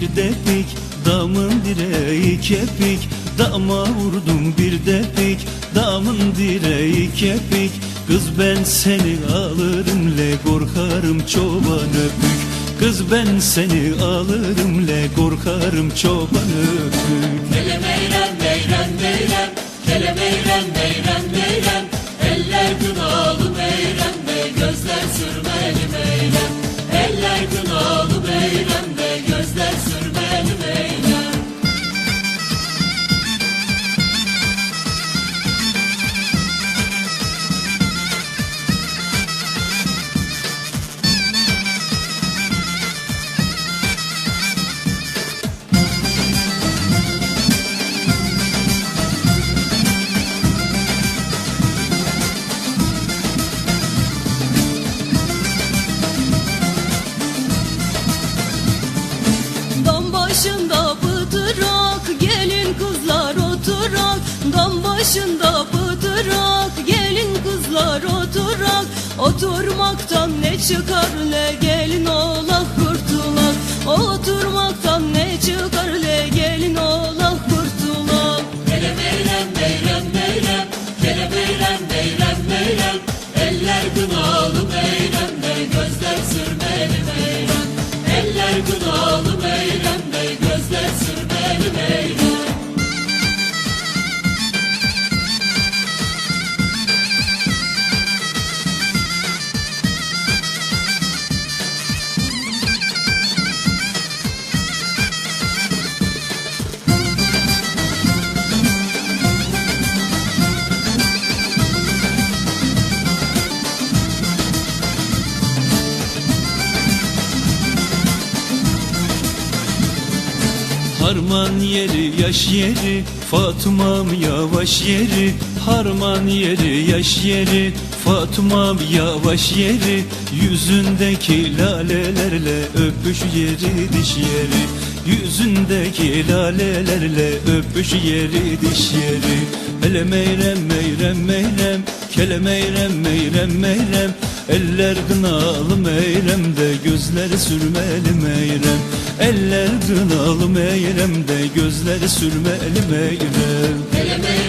bir depik Damın direği kepik. Dama vurdum bir depik Damın direği kepik. Kız ben seni alırım le korkarım çoban öpük. Kız ben seni alırım le korkarım çoban öpük. Kele meyrem meyrem meyrem Kele meyrem meyrem meyrem başında pıtırak gelin kızlar oturak Dam başında pıtırak gelin kızlar oturak Oturmaktan ne çıkar le gelin Harman yeri yaş yeri. Fatımam yavaş yeri. Harman yeri yaş yeri. Fatımam yavaş yeri. Yüzündeki lalelerle öpüş yeri diş yeri. Yüzündeki lalelerle öpüş yeri diş yeri. Hele meyrem meyrem meyrem. Kele meyrem meyrem meyrem Eller gınalı meyremde gözleri sürmeli meyrem Eller gınalı meyremde gözleri sürmeli meyrem Kele meyrem